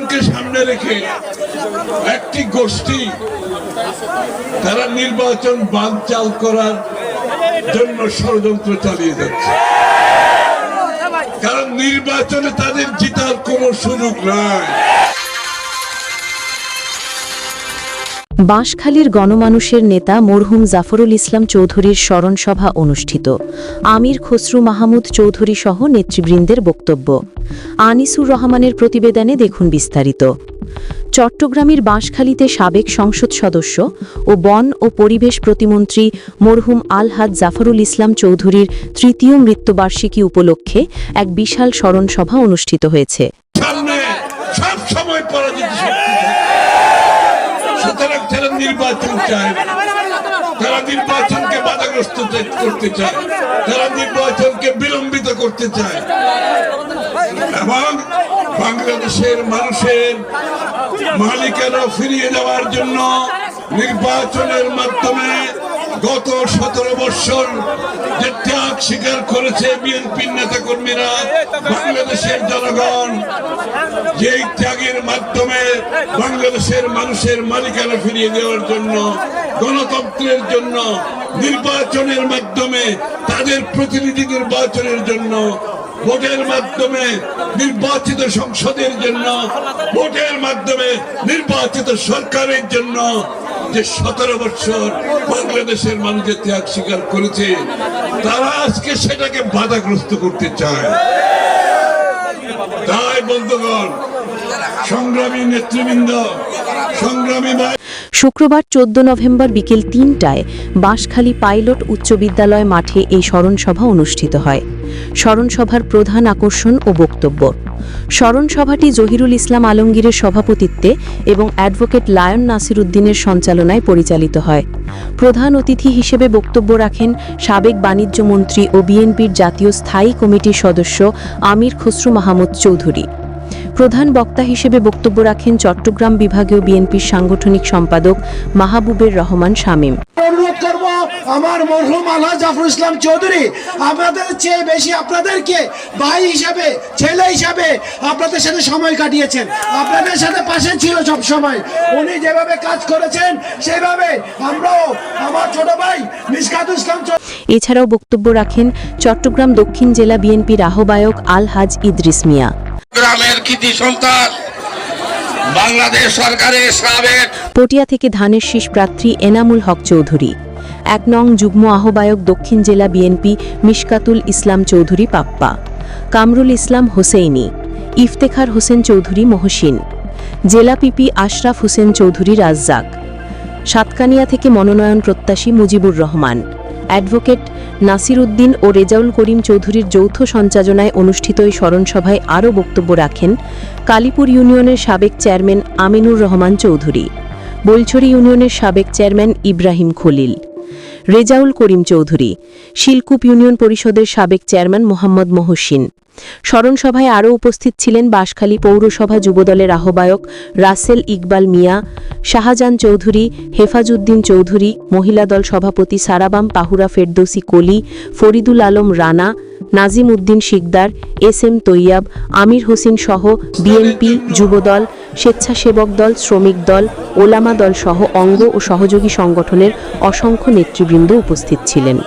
নির্বাচনকে সামনে রেখে একটি গোষ্ঠী, তারা নির্বাচন বানচাল করার জন্য ষড়যন্ত্র চালিয়ে যাচ্ছে। কারণ নির্বাচনে তাদের জিতার কোনো সুযোগ নাই। বাঁশখালীর গণমানুষের নেতা মরহুম জাফরুল ইসলাম চৌধুরীর স্মরণসভা অনুষ্ঠিত। আমির খসরু মাহমুদ চৌধুরী সহ নেতৃবৃন্দের বক্তব্য। আনিসুর রহমানের প্রতিবেদনে দেখুন বিস্তারিত। চট্টগ্রামের বাঁশখালীতে সাবেক সংসদ সদস্য ও বন ও পরিবেশ প্রতিমন্ত্রী মরহুম আলহাদ জাফরুল ইসলাম চৌধুরীর তৃতীয় মৃত্যুবার্ষিকী উপলক্ষে এক বিশাল স্মরণসভা অনুষ্ঠিত হয়েছে সামনে সব সময় পরাজিত শক্তি থাকে। সুতরাং তারা নির্বাচন চায়। তারা নির্বাচনকে বাধাগ্রস্ত করতে চায় তারা নির্বাচনকে বিলম্বিত করতে চায় এবং বাংলাদেশের মানুষের মালিকানা ফিরিয়ে দেওয়ার জন্য নির্বাচনের মাধ্যমে গত সতেরো বৎসর যে ত্যাগ স্বীকার করেছে বিএনপির নেতা কর্মীরা বাংলাদেশের জনগণ, যেই ত্যাগের মাধ্যমে বাংলাদেশের মানুষের মালিকানা ফিরিয়ে দেওয়ার জন্য, গণতন্ত্রের জন্য, নির্বাচনের মাধ্যমে, তাদের প্রতিনিধি নির্বাচনের জন্য, ভোটের মাধ্যমে, নির্বাচিত সংসদের জন্য, ভোটের মাধ্যমে নির্বাচিত সরকারের জন্য যে সতেরো বছর বাংলাদেশের মানুষের ত্যাগ স্বীকার করেছে, তারা আজকে সেটাকে বাধাগ্রস্ত করতে চায়। তাই, বন্ধুগণ, সংগ্রামী নেতৃবৃন্দ, সংগ্রামী শুক্রবার চোদ্দ নভেম্বর বিকেল তিনটায় বাঁশখালী পাইলট উচ্চ বিদ্যালয় মাঠে এই স্মরণসভা অনুষ্ঠিত হয়। স্মরণসভার প্রধান আকর্ষণ ও বক্তব্য। স্মরণসভাটি জহিরুল ইসলাম আলমগীরের সভাপতিত্বে এবং অ্যাডভোকেট লায়ন নাসির উদ্দিনের সঞ্চালনায় পরিচালিত হয়। প্রধান অতিথি হিসেবে বক্তব্য রাখেন সাবেক বাণিজ্য মন্ত্রী ও বিএনপির জাতীয় স্থায়ী কমিটির সদস্য আমির খসরু মাহমুদ চৌধুরী। প্রধান বক্তা হিসেবে বক্তব্য রাখেন চট্টগ্রাম বিভাগীয় বিএনপির সাংগঠনিক সম্পাদক মাহবুবের রহমান শামীম। অনুরোধ করব আমার মরহুম আল্লাহ জাফর ইসলাম চৌধুরী আপনাদের চেয়ে বেশি আপনাদেরকে ভাই হিসাবে ছেলে হিসাবে আপনাদের সাথে সময় কাটিয়েছেন। আপনাদের সাথে পাশে ছিল সব সময় উনি যেভাবে কাজ করেছেন সেভাবে আমরাও আমার ছোট ভাই মিসকাতুল ইসলাম এছাড়াও বক্তব্য রাখেন চট্টগ্রাম দক্ষিণ জেলা বিএনপির আহ্বায়ক আল হাজ ইদ্রিস মিয়া। গ্রামের কৃতি সন্তান, বাংলাদেশ সরকারের সাবেক পটিয়া থেকে ধানের শীষ প্রার্থী এনামুল হক চৌধুরী, এক নং যুগ্ম আহ্বায়ক দক্ষিণ জেলা বিএনপি মিশকাতুল ইসলাম চৌধুরী পাপ্পা, কামরুল ইসলাম হোসেইনি, ইফতেখার হোসেন চৌধুরী মহসিন, জেলা পিপি আশরাফ হোসেন চৌধুরী রাজ্জাক, সাতকানিয়া থেকে মনোনয়ন প্রত্যাশী মুজিবুর রহমান অ্যাডভোকেট নাসির উদ্দিন ও রেজাউল করিম চৌধুরীর যৌথ সঞ্চালনায় অনুষ্ঠিত এই স্মরণসভায় আরও বক্তব্য রাখেন কালীপুর ইউনিয়নের সাবেক চেয়ারম্যান আমিনুর রহমান চৌধুরী, বোলছড়ি ইউনিয়নের সাবেক চেয়ারম্যান ইব্রাহিম খলিল। রেজাউল করিম চৌধুরী, শিলকুপ ইউনিয়ন পরিষদের সাবেক চেয়ারম্যান মোহাম্মদ মহসিন। স্মরণসভায় আরও উপস্থিত ছিলেন বাঁশখালী পৌরসভা যুবদলের আহ্বায়ক রাসেল ইকবাল মিয়া, শাহজাহান চৌধুরী, হেফাজউদ্দিন চৌধুরী, মহিলা দল সভাপতি সারাবাম পাহুরা ফেরদৌসি কলি, ফরিদুল আলম রানা, নাজিম উদ্দিন শিকদার, এস এম তৈয়াব, আমির হোসেন সহ বিএনপি যুবদল স্বেচ্ছাসেবক দল, শ্রমিক দল, ওলামা দল সহ অঙ্গ ও সহযোগী সংগঠনের অসংখ্য নেতৃবৃন্দ উপস্থিত ছিলেন।